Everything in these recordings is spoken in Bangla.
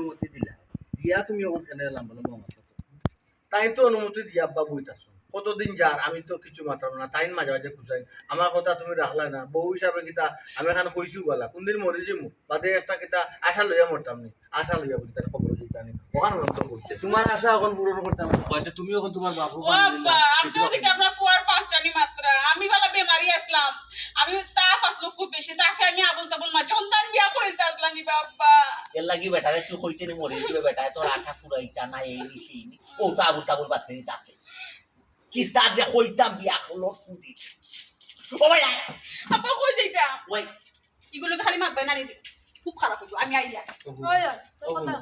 অনুমতি দিলা। দিয়া তুমি ওখানে এলাম বলে মামা তাই তো অনুমতি দিয়া আব্বা বইতাছ। কতদিন যার আমি তো কিছু মাত্রাম না। তাই মাঝে মাঝে খুঁজাই। আমার কথা তুমি রাখলা না। বউ হিসাবে কিতা আমি এখানে কইছিও বলা কোনদিন মরি যাব বাদে একটা কিতা আশা লইয়া মরতাম নি। আশা লইয়া বলি তার খবর দিতা নি। ওখানে তোমার আশা এখন পূরণ করতাম হয়তো তুমি এখন তোমার বাবু ফার্স্ট আনি মাত্রা। আমি বালা বেমারি আসলাম। আমি তাপ আসলো খুব বেশি। তাকে আমি আবল তাবল মাঝে সন্তান বিয়া করে দিতে আসলাম বাবা। এর লাগি বেটারে তুই কইতে নি মরে দিবে বেটায় তোর আশা পুরাইতা না এই নি। সেই নি ও বাতে নি তাকে কি তা যে কইতাম বিয়া হলো কুদি ও ভাই। আব্বা কই ওই। এগুলো খালি মারবে না নিদি খুব খারাপ হইব আমি আইয়া ওই ওই, তোর কথা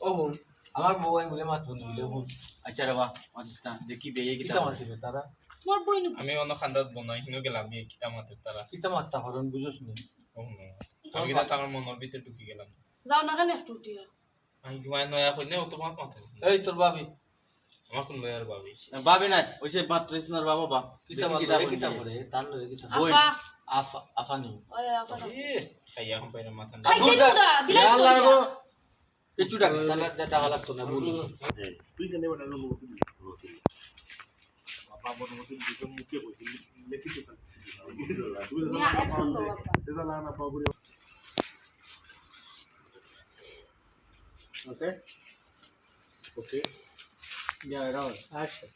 ও হুন আমার বউ আমি বলে মাত বন্ধু বলে হুন আচ্ছা রে বা মাতিস না দেখি বেয়ে কিতা কিতা মারছিল তারা? আমি অন্য বনাই হিনো গেলাম কিতা মাতের তারা? কিতা মারতা হরণ বুঝোস নি? আমি তার মনের ভিতরে ঢুকি গেলাম। যাও না কেন একটু উঠিয়া আমি ঘুমায় নয়া কইনে ও তোমার মাথা এই তোর বাবি। আমার কোন লয়ার ভাবি বাবি নাই ওই ওইসে মাত্র ইসনার বাবা বা কিতা দেখি মারতা কিতা কিতা করে তার লগে কিতা ওই আফা। আফা আফানি। ওই আফা দাও। খাইয়া এখন পাইনা মাথা না খাইতে দিও না, দিলাই তো আল্লাহ দিয়া। গো কিছু ডাক তাহলে টাকা লাগতো না বলি। তুই জানি বেটার অনুমতি অনুমতি। বাবা। অনুমতি দিতে মুখে কইছি লেখি তো তুমি নিয়া, এখন দাও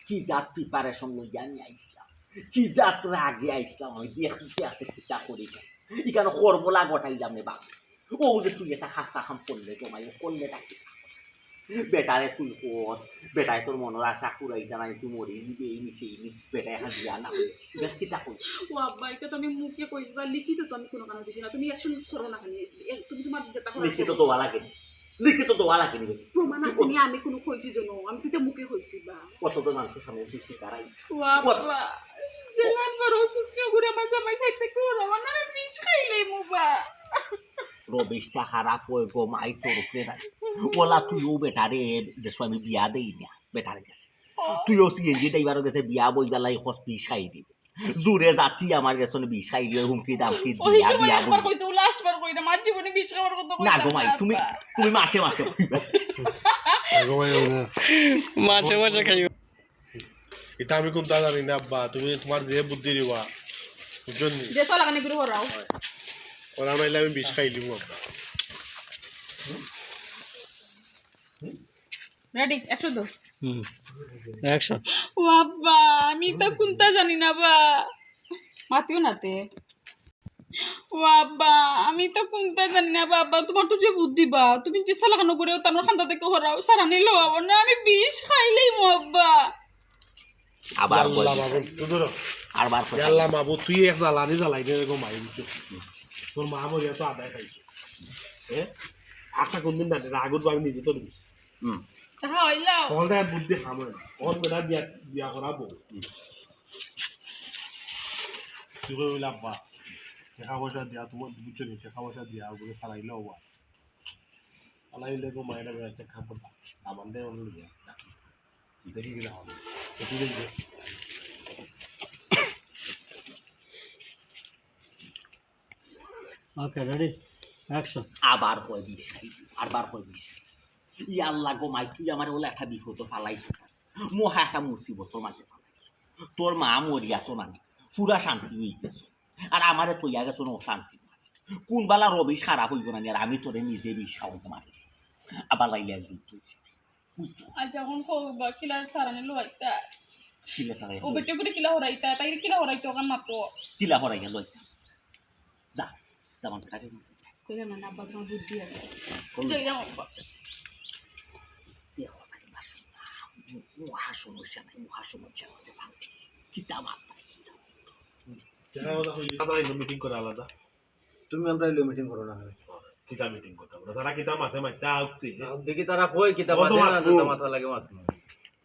কি জাত প্রিপারেশন লইয়া আমি আইসলাম কি জাত রাগে আইসলাম আমি দেখতে আসতে কিতা করি না এখানে খরবলা গটাইলাম রে বাবু ও যে তুই এটা খাসা খাম করলে জমাই করলে ডাকি বেটারে তুই কস বেটায় তোর মনের আশা কুড়াই জানাই তুই মরে দিবে এই সেই নি বেটায় হাত দিয়া না এটা কিতা কই ও আব্বা এটা তো আমি মুখে কইছি বা লিখিত তো আমি কোনো কারণে দিছি না। তুমি অ্যাকশন করো না তুমি তোমার যেটা করো লিখিত দোয়া লাগে। লিখিত দোয়া লাগে প্রমাণ আছে নি আমি কোনো কইছি জন্য আমি তো মুখে কইছি বা কত তো মানুষের সামনে ও আব্বা বড় অসুস্থ করে আমার জামাই আমি বিষ খাইলে মুবা রবিশটা খারাপ হয়ে গো মাই তোর উপরে ওলা তুইও বেটারে যে আমি বিয়া দেই না বেটারে গেছে তুইও সিএনজি ড্রাইভারও গেছে বিয়া বই বেলাই হস বিষ খাই দিবে জোরে জাতি আমার গেছে বিষ খাই দিয়ে হুমকি দামকি ওই বিয়া সময় বিয়া একবার কইছে ও লাস্ট বার কই মার জীবনে বিষ খাওয়ার কথা না গো মাই তুমি তুমি মাসে মাসে কইবা। মাঝে মাঝে খাইও। এটা আমি কোন তা জানি না আব্বা। তুমি তোমার যে বুদ্ধি দিবা বুঝছেন নি? দেশ লাগানি করে হরাও। ওরা মাইলে আমি বিষ খাইলিম আব্বা। রেডি একশো দো। অ্যাকশন আমি তো কোনটা জানি না বা। মাতিও নাতে ও আব্বা আমি তো কোনটা জানি না বাবা তোমার তো যে বুদ্ধি বা। তুমি যে লাগানো করে তার খান্দা থেকে হরাও সারা নিলো আবার না আমি বিষ খাইলেই মো আব্বা আবার আর বার কই আল্লাহ মাবুদ তুই এক জ্বালানি জ্বালাই দে গো মাই তোর মা মরিয়া তো আদায় খাইছে। এ? আশা কোনদিন না রাগুর আমি নিজে তো হুম। তখন তাই বুদ্ধি খামে তখন বেটা বিয়া বিয়া করাবো। টাকা পয়সা দিয়া তোমার বুঝছ নি? টাকা পয়সা দিয়া ওগুলো সারাইলে হবা সারাইলে গো মায়েরা বেড়াতে খাব আমার দেয় অন্য দিয়া দেখি গেলে হবে। একটু দেখবে ওকে রেডি অ্যাকশন আবার কই বিষ খাই আর বার কই খাই। ই আল্লাহ গো মাই তুই আমার ওলা একটা বিপদ ফালাইছ মহা একটা মুসিবতর মাঝে ফালাইছ। তোর মা মরিয়া তো পুরা শান্তি হইতেছ আর আমারে তৈয়া গেছ অশান্তির মাঝে কোন বেলা রবি সারা হইব না আর আমি তোরে নিজে বিষ মারি। আবার লাইলে যুদ্ধ হইছে। যখন কিলার আইতা। সারাই ও বেটে করে কিলা হরাইতা তাই কিলা হরাইতো কান মাত্র কিলা হরাই গেল যা তেমন কাটে কইলা না আব্বা তোমার বুদ্ধি আছে। মহা সমস্যা নাই মহা কিতাব কিতাব আলাদা মিটিং করে আলাদা তুমি আমরা এলো মিটিং করো না কিতা মিটিং করতে হবে তারা কিতা মাথে দেখি তারা কই কিতা কত মাথা না মাথা লাগে মাথা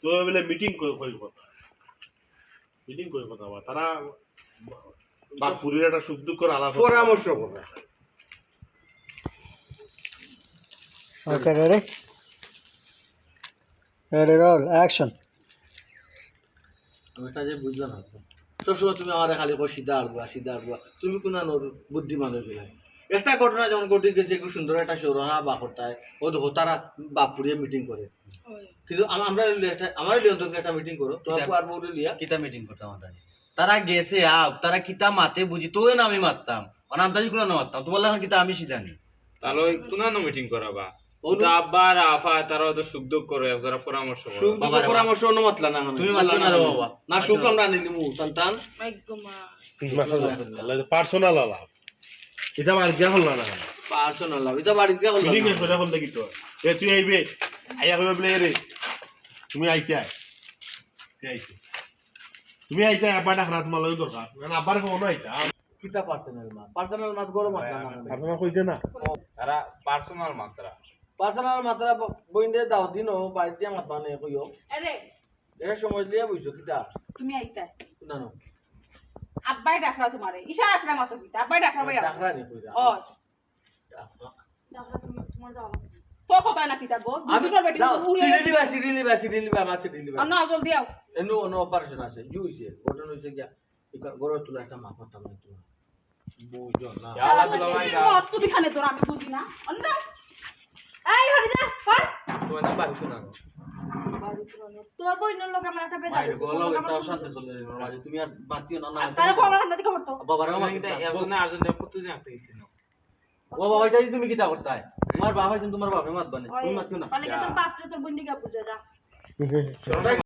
তো বলে মিটিং করে কই কথা মিটিং করে কথা তারা বাপুরের একটা সুখ দুঃখ আলাপ পরামর্শ করবে Okay, ready? Roll, action. আমি এটা যে বুঝলাম না সবসময় তুমি আমার খালি কো সিধা আলবা সিধা আলবা তুমি কোন বুদ্ধিমান হয়ে গেলে একটা ঘটনা যখন ঘটে গেছে খুব সুন্দর একটা সৌরহা বা করতায় ও দেখো তারা বাপুরিয়ে মিটিং করে। কিন্তু আমরা একটা আমার লিয়ন্তকে একটা মিটিং করো। তোমার আর বউরে লিয়া কিতা মিটিং করতাম তাই তারা গেছে আপ তারা কিতা মাতে বুঝি তো না আমি মারতাম অনান্তাজি কোনো না মারতাম? তোমার এখন কিতা? আমি সিধানি তাহলে কোনানো মিটিং করাবা? তো আব্বা আর আফা তারা তো সুখ দুঃখ করে যারা পরামর্শ করে। সুখ দুঃখ পরামর্শ অন্য মাতলা না তুমি মাতছো না বাবা। না সুখ আমরা আনিলি মু। সন্তান পার্সোনাল আলাপ এটা বাড়ি দিয়া হল না পার্সোনাল এটা বাড়িতে হল মিটিং শেষ করে হল দেখি তো। এ তুই আইবে। আইয়া কইবে বলে রে তুমি আইতে আয়। আইতে। তুমি আইতে আব্বা দরকার। না আব্বার কোনো আইতা। কিটা পার্সোনাল মা? পার্সোনাল মাত গরম মাতলা না আপনার কইছে না? তারা পার্সোনাল মাত্রা পার্সোনাল মাত্রা বইন্দে দাও দিন ও বাড়িতে দিয়া মাতবা নে কইও। আরে এটা সময় লিয়া বুঝছ কিটা তুমি আইতা না না? আব্বাই ডাকরা তোমারে ইশারা আসরা মাতো কিতা? আব্বাই ডাকরা ভাই ডাকরা নি কইরা? ও তো কথা না কিতা গো? আমি বেটি দাও উড়ে আমার লিবা না জলদি আও এনো অপারেশন আছে। জু হইছে ঘটনা হইছে গিয়া। এবার গড় তুলা একটা মা করতাম না। তোমার বুঝো না আল্লাহ তুমি খানে তোর আমি বুঝি না। অন্য তোমার না বাড়ি শোনা তোর বইনের লোক আমার একটা বেদা মাইরে এটা অশান্তি চলে যাবে মাঝে তুমি আর বাতিও না না তারে ফোন রান্না দিকে করতো বাবার আমার আমার কিন্তু এখন না আর্জেন্ট প্রতিদিন একটা গেছিল ও বাবা এটা তুমি কিটা করতাই তোমার বাবা হইছেন তোমার বাবা মাত বানে তুমি মাতিও না। কি তোর বাপরে তোর বন্ডিকা বুঝা যা। ছোটটাই